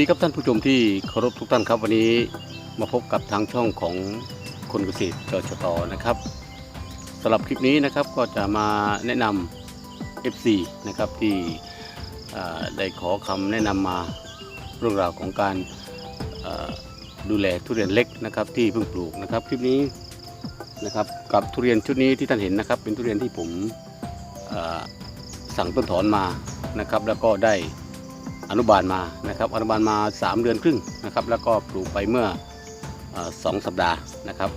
วัสดีครับท่านผู้ชมที่เคารพทุกท่านครับ วันนี้มาพบกับทางช่องของคนเกษตรจชตนะครับสำหรับคลิปนี้นะครับก็จะมาแนะนำ FC นะครับที่ได้ขอคำแนะนำมาเรื่องราวของการดูแลทุเรียนเล็กนะครับที่เพิ่งปลูกนะครับคลิปนี้นะครับกับทุเรียนชุดนี้ที่ท่านเห็นนะครับ เป็นทุเรียนที่ผมสั่งต้นถอนมานะครับ แล้วก็ได้ อนุบาลมานะครับ อนุบาลมา 3 เดือนครึ่งนะครับ แล้วก็ปลูกไปเมื่อสองสัปดาห์นะครับ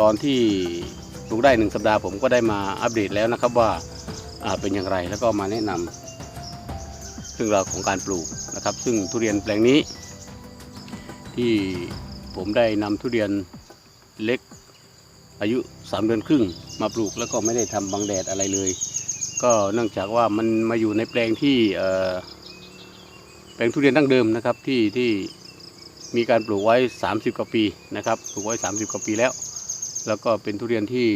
ตอนที่ปลูกได้ 1 สัปดาห์ผมก็ได้มาอัปเดตแล้วนะครับว่าเป็นอย่างไรแล้วก็มาแนะนำเรื่องราวของการปลูกนะครับ ซึ่งทุเรียนแปลงนี้ ที่ผมได้นำทุเรียนเล็กอายุ 3 เดือนครึ่ง มาปลูกแล้วก็ไม่ได้ทำบังแดดอะไรเลย ก็เนื่องจากว่ามันมาอยู่ในแปลงที่ ลงทุเรียนดั้งเดิมนะครับที่ที่มีการปลูกไว้ 30 กว่าปีนะครับปลูกไว้ 30 กว่าปีแล้ว แล้วก็เป็นทุเรียนที่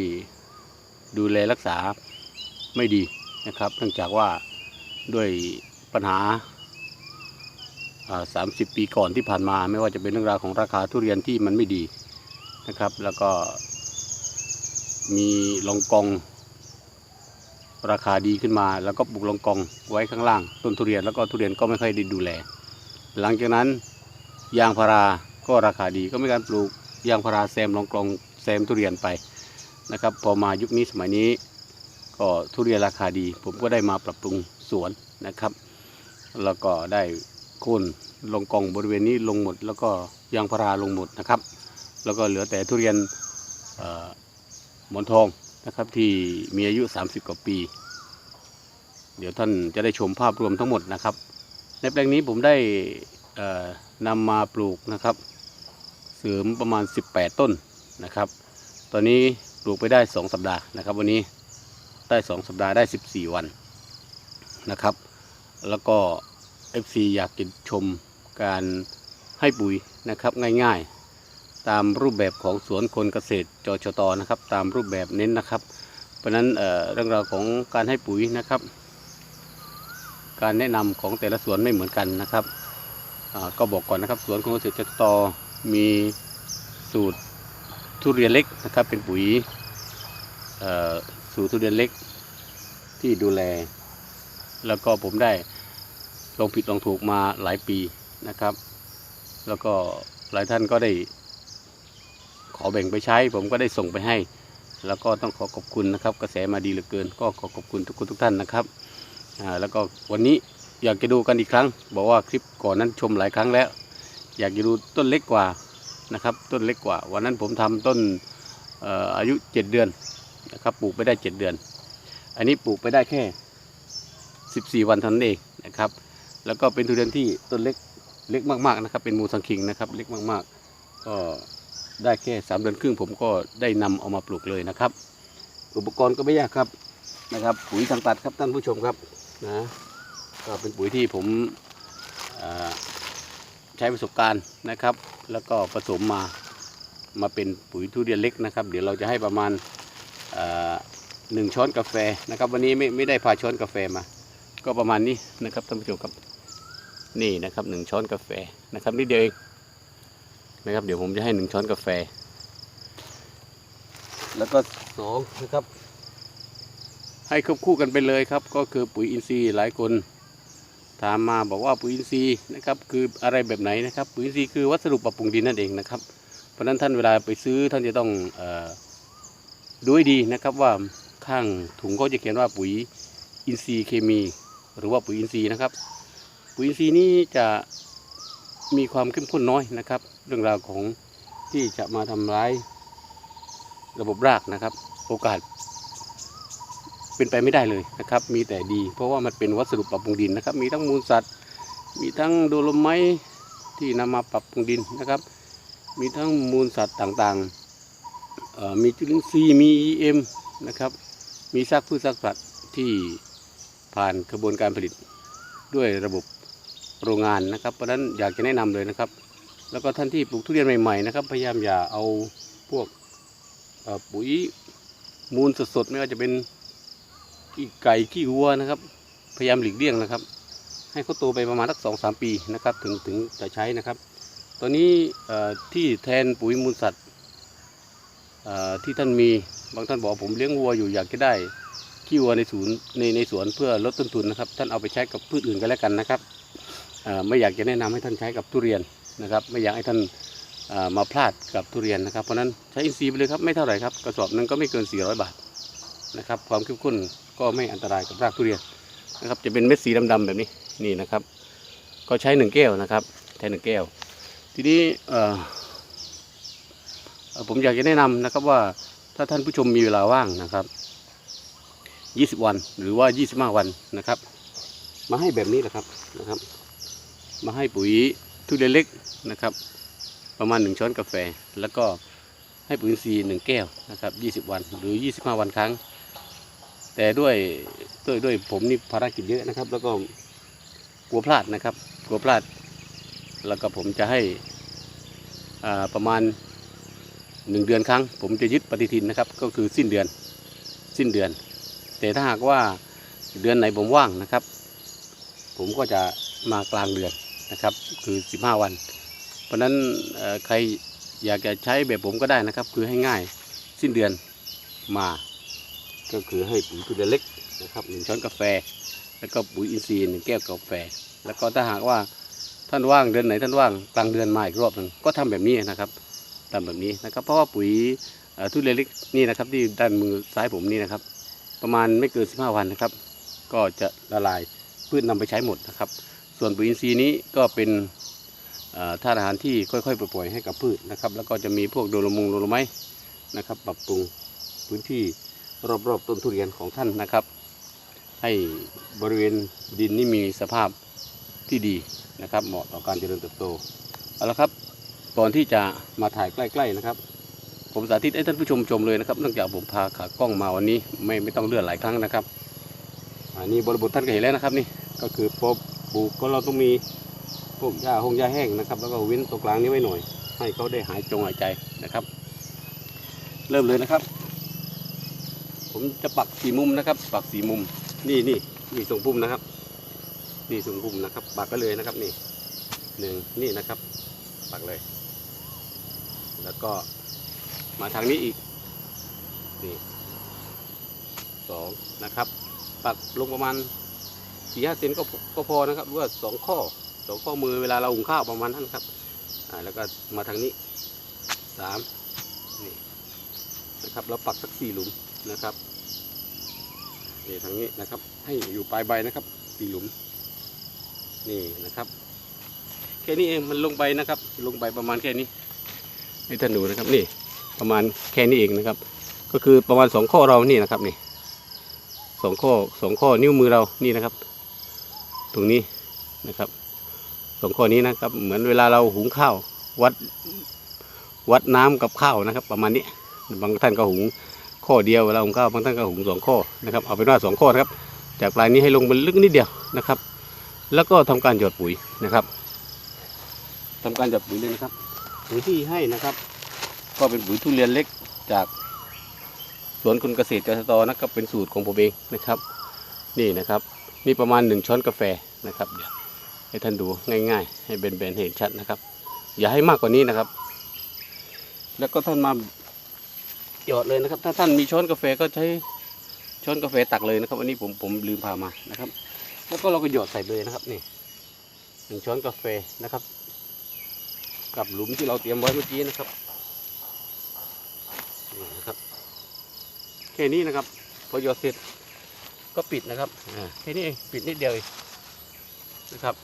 ดูแลรักษาไม่ดีนะครับ เนื่องจากว่าด้วยปัญหาอ่า30 ปีก่อนที่ผ่านมา ไม่ว่าจะเป็นเรื่องราวของราคาทุเรียนที่มันไม่ดีนะครับ แล้วก็มีลองกอง ราคาดีขึ้นมา แล้วก็ปลูกลงกองไว้ข้างล่าง ต้นทุเรียนแล้วก็ทุเรียนก็ไม่ค่อยได้ดูแล หลังจากนั้นยางพาราก็ราคาดีก็มีการปลูกยางพาราแซมลงกองแซมทุเรียนไปนะครับ พอมายุคนี้สมัยนี้ ก็ทุเรียนราคาดี ผมก็ได้มาปรับปรุงสวนนะครับ แล้วก็ได้โค่นลงกองบริเวณนี้ลงหมด แล้วก็ยางพาราลงหมดนะครับ แล้วก็เหลือแต่ทุเรียนอ่อหมอนทองนะครับที่มีอายุ 30 กว่าปี เดี๋ยวท่านจะได้ชมภาพรวมทั้งหมดนะครับ ในแปลงนี้ผมได้นำมาปลูกนะครับเสริมประมาณ 18 ต้นนะครับ ตอนนี้ปลูกไปได้ 2 สัปดาห์นะครับ วันนี้ได้ 2 สัปดาห์ได้ 14 วันนะครับ แล้วก็ FC อยากจะชมการให้ปุ๋ยนะครับง่ายๆ ตามรูปแบบของสวนคนเกษตรจชตนะครับ ตามรูปแบบเน้นนะครับ เพราะนั้นเเรื่องราวของการให้ปุ๋ยนะครับ การแนะนำของแต่ละสวนไม่เหมือนกันนะครับก็บอกก่อนนะครับสวนของเกษตรจชตมีสูตรทุเรียนเล็กนะครับเป็นปุ๋ยสูตรทุเรียนเล็กที่ดูแล แล้วก็ผมได้ลองผิดลองถูกมาหลายปีนะครับ แล้วก็หลายท่านก็ได้ ขอแบ่งไปใช้ ผมก็ได้ส่งไปให้ แล้วก็ต้องขอขอบคุณนะครับ กระแสมาดีเหลือเกิน ก็ขอขอบคุณทุกคนทุกท่านนะครับ แล้วก็วันนี้อยากจะดูกันอีกครั้ง บอกว่าคลิปก่อนนั้นชมหลายครั้งแล้ว อยากจะดูต้นเล็กกว่านะครับต้นเล็กกว่า วันนั้นผมทำต้นออายุ 7 เดือนนะครับปลูกไปได้ 7 เดือน อันนี้ปลูกไปได้แค่ 14 วันเท่านั้นเองนะครับ แล้วก็เป็นทุเรียนที่ต้นเล็กเล็กมากๆนะครับ เป็นมูสังคิงนะครับเล็กมากๆ ก็ได้แค่สามเดือนครึ่งผมก็ได้นำเอามาปลูกเลยนะครับ อุปกรณ์ก็ไม่ยากครับนะครับปุ๋ยทางตัดครับท่านผู้ชมครับ นะก็เป็นปุ๋ยที่ผมใช้ประสบการณ์นะครับ แล้วก็ผสมมามาเป็นปุ๋ยทุเรียนเล็กนะครับ เดี๋ยวเราจะให้ประมาณหนึ่งช้อนกาแฟนะครับ วันนี้ไม่ไม่ได้พาช้อนกาแฟมา ก็ประมาณนี้นะครับท่านผู้ชมครับนี่นะครับหนึ่งช้อนกาแฟนะครับนิดเดียวเองนะครับ เดี๋ยวผมจะให้หนึ่งช้อนกาแฟ แล้วก็สองนะครับ ให้ควบคู่กันไปเลยครับ ก็คือปุ๋ยอินทรีย์หลายคนถามมาบอกว่าปุ๋ยอินทรีย์นะครับคืออะไรแบบไหนนะครับ ปุ๋ยอินทรีย์คือวัสดุปรับปรุงดินนั่นเองนะครับ เพราะนั้นท่านเวลาไปซื้อท่านจะต้องออดูให้ดีนะครับว่าข้างถุงเขาจะเขียนว่าปุ๋ยอินทรีย์เคมี หรือว่าปุ๋ยอินทรีย์นะครับ ปุ๋ยอินทรีย์นี้จะมีความเข้มข้นน้อยนะครับ เรื่องราวของที่จะมาทำร้ายระบบรากนะครับ โอกาส เป็นไปไม่ได้เลยนะครับ มีแต่ดี เพราะว่ามันเป็นวัสดุปรับปรุงดินนะครับ มีทั้งมูลสัตว์ มีทั้งโดโลไมต์ที่นำมาปรับปรุงดินนะครับ มีทั้งมูลสัตว์ต่างๆ มีจุลินทรีย์ มี EM นะครับ มีซากพืชซากสัตว์ที่ผ่านกระบวนการผลิตด้วยระบบโรงงานนะครับ เพราะฉะนั้นอยากจะแนะนำเลยนะครับ แล้วก็ท่านที่ปลูกทุเรียนใหม่ๆนะครับ พยายามอย่าเอาพวกปุ๋ยมูลสดๆไม่ว่าจะเป็น ขี้ไก่ขี้วัวนะครับ พยายามหลีกเลี่ยงนะครับ ให้เขาโตไปประมาณสักสองสามปีนะครับ ถึงถึงจะใช้นะครับ ตอนนี้ที่แทนปุ๋ยมูลสัตว์ที่ท่านมีบางท่านบอกผมเลี้ยงวัวอยู่อยากจะได้ขี้วัวในศูนย์ในในสวนเพื่อลดต้นทุนนะครับ ท่านเอาไปใช้กับพืชอื่นก็แล้วกันนะครับไม่อยากจะแนะนำให้ท่านใช้กับทุเรียนนะครับ ไม่อยากให้ท่านมาพลาดกับทุเรียนนะครับ เพราะฉะนั้นใช้อินทรีย์ไปเลยครับไม่เท่าไหร่ครับกระสอบนึงก็ไม่เกิน 400 บาทนะครับความเข้มข้น ก็ไม่อันตรายกับรากทุเรียนนะครับ จะเป็นเม็ดสีดำๆแบบนี้นี่นะครับ ก็ใช้หนึ่งแก้วนะครับใช้หนึ่งแก้ว ทีนี้ผมอยากจะแนะนำนะครับว่าถ้าท่านผู้ชมมีเวลาว่างนะครับ 20 วันหรือว่า 25 วันนะครับ มาให้แบบนี้แหละครับนะครับ มาให้ปุ๋ยทุเรียนเล็กนะครับ ประมาณ 1 ช้อนกาแฟ แล้วก็ให้ปุ๋ยอินทรีย์หนึ่งแก้วนะครับ 20 วันหรือ 25 วันครั้ง แต่ด้วยด้วยด้วยผมนี่ภารกิจเยอะนะครับ แล้วก็กลัวพลาดนะครับ กลัวพลาด แล้วก็ผมจะให้ประมาณหนึ่งเดือนครั้ง ผมจะยึดปฏิทินนะครับ ก็คือสิ้นเดือนสิ้นเดือน แต่ถ้าหากว่าเดือนไหนผมว่างนะครับ ผมก็จะมากลางเดือนนะครับ คือ 15 วัน เพราะนั้นใครอยากจะใช้แบบผมก็ได้นะครับ คือให้ง่ายสิ้นเดือนมา ก็คือให้ปุ๋ยทุเรียนเล็กนะครับหนึ่งช้อนกาแฟ แล้วก็ปุ๋ยอินทรีย์หนึ่งแก้วกาแฟ แล้วก็ถ้าหากว่าท่านว่างเดือนไหนท่านว่างกลางเดือนมาอีกรอบหนึ่งก็ทำแบบนี้นะครับทำแบบนี้นะครับ เพราะว่าปุ๋ยทุเรียนเล็กนี่นะครับ ที่ด้านมือซ้ายผมนี่นะครับ ประมาณไม่เกิน 15 วันนะครับ ก็จะละลายพืชนำไปใช้หมดนะครับ ส่วนปุ๋ยอินทรีย์นี้ก็เป็นธาตุอาหารที่ค่อยๆปล่อยให้กับพืชนะครับ แล้วก็จะมีพวกโดโลมงโดโลไม้นะครับ ปรับปรุงพื้นที่ รอบๆต้นทุเรียนของท่านนะครับ ให้บริเวณดินนี่มีสภาพที่ดีนะครับ เหมาะต่อการเจริญเติบโตเอาละครับก่อนที่จะมาถ่ายใกล้ ๆนะครับ ผมสาธิตให้ท่านผู้ชมชมเลยนะครับเนื่องจากผมพาขากล้องมาวันนี้ไม่ไม่ต้องเลื่อนหลายครั้งนะครับอันนี้บริบทท่านก็เห็นแล้วนะครับนี่ก็คือปบปลูกก็เราต้องมีพวกหญ้าหงหญ้าแห้งนะครับ แล้วก็เว้นตรงกลางนี้ไว้หน่อย ให้เขาได้หายจงหายใจนะครับ เริ่มเลยนะครับ ผมจะปักสี่มุมนะครับ ปักสี่มุม นี่นี่นี่ทรงพุ่มนะครับ นี่ทรงพุ่มนะครับ ปักก็เลยนะครับนี่หนึ่งนี่นะครับ ปักเลย แล้วก็มาทางนี้อีกนี่สองนะครับ ปักลงประมาณสี่ห้าเซนก็พอก็พอนะครับหรือว่าสองข้อสองข้อมือเวลาเราหุงข้าวประมาณนั้นครับอ่าแล้วก็มาทางนี้สามนี่นะครับเราปักสักสี่หลุม นะครับนี่ทางนี้นะครับ ให้อยู่ปลายใบนะครับสี่หลุม นี่นะครับ แค่นี้เองมันลงไปนะครับ ลงไปประมาณแค่นี้ให้ท่านดูนะครับนี่ประมาณแค่นี้เองนะครับ ก็คือประมาณสองข้อเรานี่นะครับนี่สองข้อสองข้อนิ้วมือเรานี่นะครับ ตรงนี้นะครับสองข้อนี้นะครับ เหมือนเวลาเราหุงข้าววัดวัดน้ำกับข้าวนะครับ ประมาณนี้บางท่านก็หุง ข้อเดียวเวลาหุงข้าวบางท่านก็หุงสองข้อนะครับเอาเป็นว่าสองข้อนะครับ จากปลายนี้ให้ลงไปลึกนิดเดียวนะครับ แล้วก็ทำการหยอดปุ๋ยนะครับทำการหยอดปุ๋ยเลยนะครับปุ๋ยที่ให้นะครับ ก็เป็นปุ๋ยทุเรียนเล็กจากสวนคุณเกษตรกสตนะครับเป็นสูตรของผมเองนะครับ นี่นะครับ นี่ประมาณหนึ่งช้อนกาแฟนะครับเดี๋ยวให้ท่านดูง่าย ๆ ให้เบนๆเห็นชัดนะครับ อย่าให้มากกว่านี้นะครับ แล้วก็ท่านมา หยอดเลยนะครับ ถ้าท่านมีช้อนกาแฟก็ใช้ช้อนกาแฟตักเลยนะครับ อันนี้ผมผมลืมพามานะครับ แล้วก็เราก็หยอดใส่เลยนะครับนี่หนึ่งช้อนกาแฟนะครับ กับหลุมที่เราเตรียมไว้เมื่อกี้นะครับนี่นะครับ แค่นี้นะครับ พอหยอดเสร็จก็ปิดนะครับอ่าแค่นี้เองปิดนิดเดียวเองนะครับ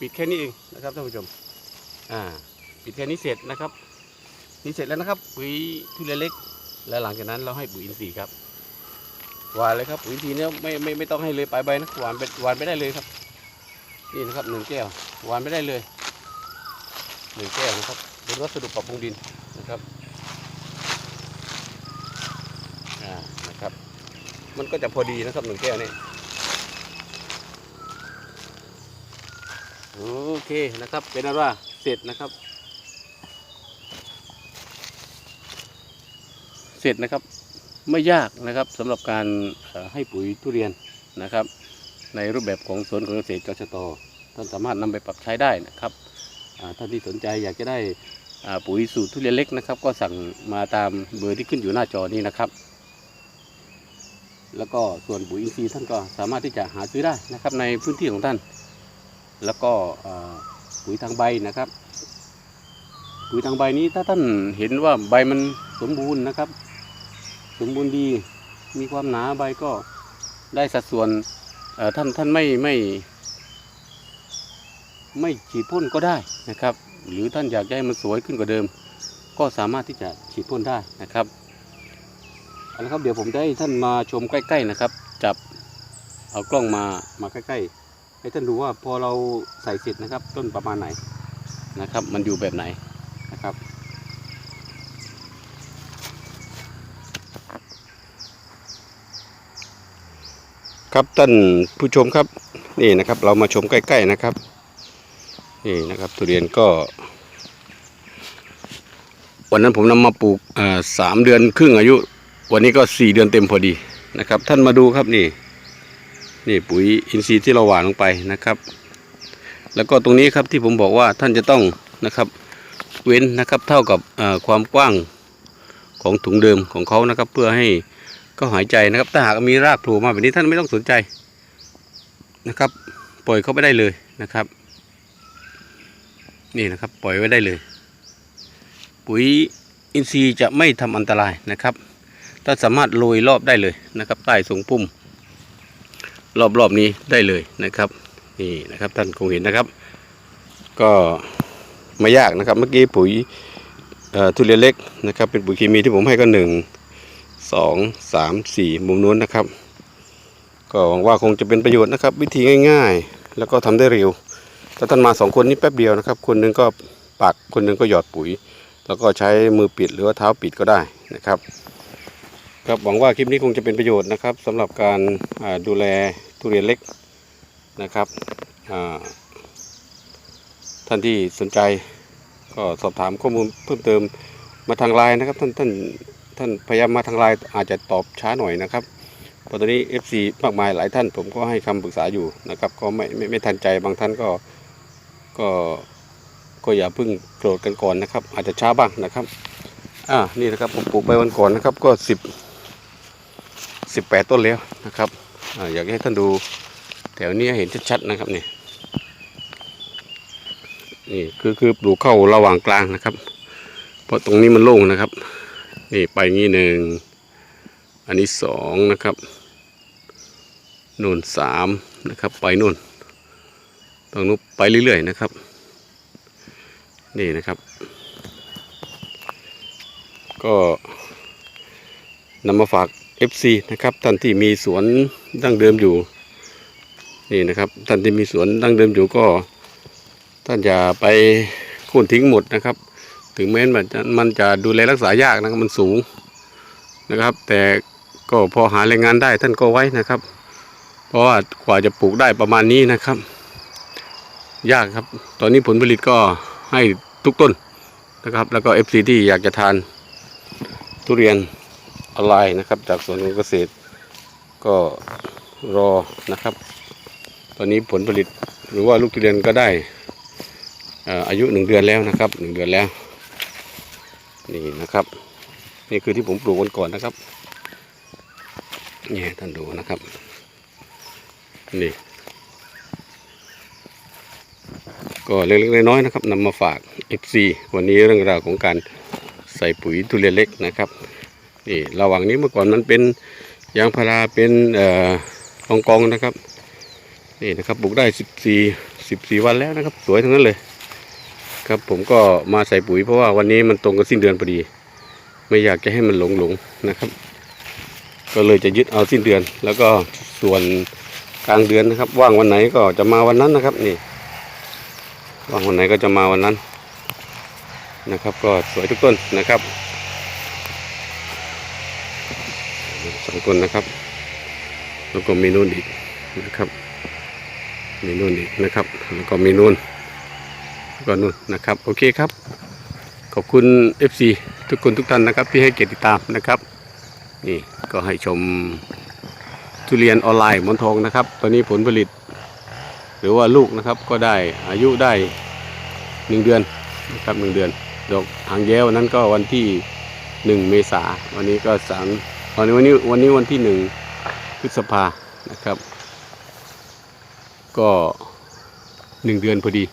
ปิดแค่นี้เองนะครับท่านผู้ชมอ่าปิดแค่นี้เสร็จนะครับ นี่เสร็จแล้วนะครับปุ๋ยทุเรียนเล็ก แล้วหลังจากนั้นเราให้ปุ๋ยอินทรีย์ครับหวานเลยครับปุ๋ยอินทรีย์เนี้ยไม่ไม่ไม่ต้องให้เลยปลายใบนะหวานไปหวานไปได้เลยครับนี่นะครับหนึ่งแก้วหวานไปได้เลยหนึ่งแก้วนะครับเป็นวัสดุปรับปรุงดินนะครับอ่านะครับ มันก็จะพอดีนะครับหนึ่งแก้วนี่โอเคนะครับเป็นอันว่าเสร็จนะครับ เส ร็จนะครับ ไม่ยากนะครับสำหรับการให้ปุ๋ยทุเรียนนะครับ ในรูปแบบของสวนของเกษตรกชตท่านสามารถนำไปปรับใช้ได้นะครับท่านที่สนใจอยากจะได้ปุ๋ยสูตรทุเรียนเล็กนะครับ ก็สั่งมาตามเบอร์ที่ขึ้นอยู่หน้าจอนี้นะครับ แล้วก็ส่วนปุ๋ยอินทรีย์ท่านก็สามารถที่จะหาซื้อได้นะครับในพื้นที่ของท่าน แล้วก็ปุ๋ยทางใบนะครับ ปุ๋ยทางใบนี้ถ้าท่านเห็นว่าใบมันสมบูรณ์นะครับ สมบูรณ์ดี มีความหนาใบก็ได้สัดส่วนท่านท่านไม่ไม่ ไม่ฉีดพ่นก็ได้นะครับ หรือท่านอยากให้มันสวยขึ้นกว่าเดิม ก็สามารถที่จะฉีดพ่นได้นะครับเอาละครับเดี๋ยวผมจะให้ท่านมาชมใกล้ ๆนะครับ จับเอากล้องมามาใกล้ ๆ ให้ท่านดูว่าพอเราใส่เสร็จนะครับ ต้นประมาณไหนนะครับ มันอยู่แบบไหนนะครับ ครับท่านผู้ชมครับนี่นะครับเรามาชมใกล้ ๆนะครับนี่นะครับทุเรียนก็ วันนั้นผมนำมาปลูกสามเดือนครึ่งอายุ วันนี้ก็สี่เดือนเต็มพอดีนะครับ ท่านมาดูครับนี่ นี่ปุ๋ยอินทรีย์ที่เราหว่านลงไปนะครับ แล้วก็ตรงนี้ครับที่ผมบอกว่าท่านจะต้องนะครับเว้นนะครับเท่ากับความกว้างของถุงเดิมของเขานะครับ เพื่อให้ ก็หายใจนะครับถ้าหากมีรากโผล่มาแบบนี้ท่านไม่ต้องสนใจนะครับ ปล่อยเขาไปได้เลยนะครับ นี่นะครับ ปล่อยไว้ได้เลย ปุ๋ยอินทรีย์จะไม่ทำอันตรายนะครับ ถ้าสามารถโรยรอบได้เลยนะครับ ใต้ทรงพุ่ม รอบๆนี้ได้เลยนะครับ นี่นะครับท่านคงเห็นนะครับ ก็ไม่ยากนะครับ เมื่อกี้ปุ๋ยทุเรียนเล็กนะครับ เป็นปุ๋ยเคมีที่ผมให้ก็หนึ่ง สองสามสี่มุมนู้นนะครับ ก็หวังว่าคงจะเป็นประโยชน์นะครับ วิธีง่ายๆ แล้วก็ทำได้เร็วถ้าท่านมาสองคนนี้แป๊บเดียวนะครับ คนหนึงก็ปักคนหนึงก็หยอดปุ๋ย แล้วก็ใช้มือปิดหรือว่าเท้าปิดก็ได้นะครับครับหวังว่าคลิปนี้คงจะเป็นประโยชน์นะครับสำหรับการดูแลทุเรียนเล็กนะครับท่านที่สนใจก็สอบถามข้อมูลเพิ่มเติมมาทางไลน์นะครับ ท่านท่าน ท่านพยายามมาทางไลน์อาจจะตอบช้าหน่อยนะครับเพราะตอนนี้ FC มากมายหลายท่าน ผมก็ให้คำปรึกษาอยู่นะครับ ก็ไม่ไม่ไม่ทันใจบางท่านก็ก็ก็อย่าเพิ่งโกรธกันก่อนนะครับ อาจจะช้าบ้างนะครับอ่านี่นะครับผมปลูกไปวันก่อนนะครับก็สิบสิบแปดต้นแล้วนะครับอ่าอยากให้ท่านดูแถวนี้เห็นชัดๆนะครับนี่นี่คือคือปลูกเข้าระหว่างกลางนะครับ เพราะตรงนี้มันโล่งนะครับ นี่ไปงี้หนึ่ง อันนี้สองนะครับนู่นสามนะครับ ไปนู่นตรงนู้นไปเรื่อยๆนะครับ นี่นะครับ ก็นำมาฝาก FC นะครับท่านที่มีสวนดั้งเดิมอยู่นี่นะครับท่านที่มีสวนดั้งเดิมอยู่ก็ ท่านอย่าไปโค่นทิ้งหมดนะครับ ถึงแม้มันจะมันจะดูแลรักษายากนะครับมันสูงนะครับ แต่ก็พอหาแรงงานได้ท่านก็ไว้นะครับ เพราะว่ากว่าจะปลูกได้ประมาณนี้นะครับ ยากครับ ตอนนี้ผลผลิตก็ให้ทุกต้นนะครับ แล้วก็ FC ที่อยากจะทานทุเรียนออนไลน์นะครับ จากสวนเกษตร ก็รอนะครับ ตอนนี้ผลผลิตหรือว่าลูกทุเรียนก็ได้อายุหนึ่งเดือนแล้วนะครับหนึ่งเดือนแล้ว นี่นะครับ นี่คือที่ผมปลูกวันก่อนนะครับนี่ท่านดูนะครับ นี่ ก็เล็กๆน้อยๆนะครับนำมาฝาก FC วันนี้เรื่องราวของการใส่ปุ๋ยทุเรียนเล็กนะครับนี่ระหว่างนี้เมื่อก่อนมันเป็นยางพาราเป็นเอ่อรองกองนะครับนี่นะครับปลูกได้ 14 14 วันแล้วนะครับ สวยทั้งนั้นเลย ครับผมก็มาใส่ปุ๋ยเพราะว่าวันนี้มันตรงกับสิ้นเดือนพอดี ไม่อยากจะให้มันหลงหลงนะครับ ก็เลยจะยึดเอาสิ้นเดือน แล้วก็ส่วนกลางเดือนนะครับ ว่างวันไหนก็จะมาวันนั้นนะครับนี่ว่างวันไหนก็จะมาวันนั้นนะครับ ก็สวยทุกต้นนะครับสองต้นนะครับ แล้วก็มีนู่นอีกนะครับ มีนู่นอีกนะครับ แล้วก็มีนู่น ก็นู่นนะครับโอเคครับ ขอบคุณ FC ทุกคนทุกท่านนะครับ ที่ให้เกียรติติดตามนะครับ นี่ก็ให้ชมทุเรียนออนไลน์หมอนทองนะครับ ตอนนี้ผลผลิต หรือว่าลูกนะครับก็ได้อายุได้หนึ่งเดือนนะครับหนึ่งเดือน ดอกหางแย้วนั้นก็วันที่หนึ่งเมษาวันนี้ก็สามวันนี้วันนี้วันนี้วันที่หนึ่งพฤษภานะครับ ก็หนึ่งเดือนพอดี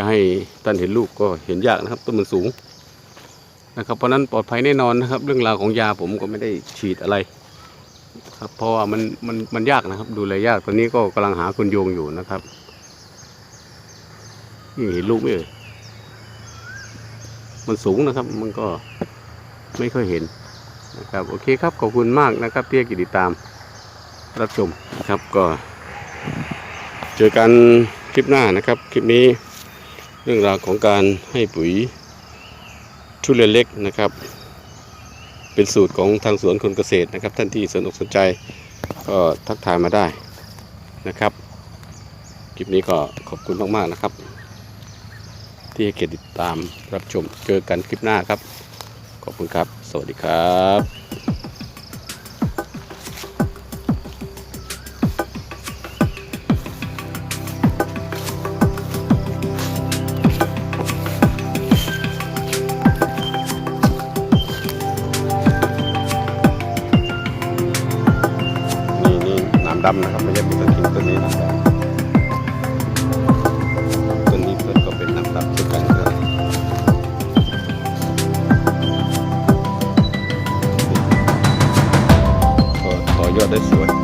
จะให้ท่านเห็นลูกก็เห็นยากนะครับต้นมันสูงนะครับ เพราะนั้นปลอดภัยแน่นอนนะครับ เรื่องราวของยาผมก็ไม่ได้ฉีดอะไรครับเพราะว่ามันมันมันยากนะครับ ดูแลยากตอนนี้ก็กำลังหาคนโยงอยู่นะครับนี่เห็นลูกไหมเอ่ยมันสูงนะครับ มันก็ไม่ค่อยเห็นนะครับ โอเคครับขอบคุณมากนะครับที่ให้กิติดตามรับชมนะครับก็ เจอกันคลิปหน้านะครับ คลิปนี้ เรื่องราวของการให้ปุ๋ยทุเรียนเล็กนะครับ เป็นสูตรของทางสวนคนเกษตรนะครับ ท่านที่สนอกสนใจก็ทักทายมาได้นะครับคลิปนี้ก็ขอบคุณมากๆนะครับ ที่ให้เกียรติติดตามรับชมเจอกันคลิปหน้าครับ ขอบคุณครับ สวัสดีครับ ดำนะครับไม่ใช่ปูต้นขิงตัวนี้น้ำดำตัวนี้เพื่อนก็เป็นน้ำดำเช่นกันครับก็ต่อยอดได้สวย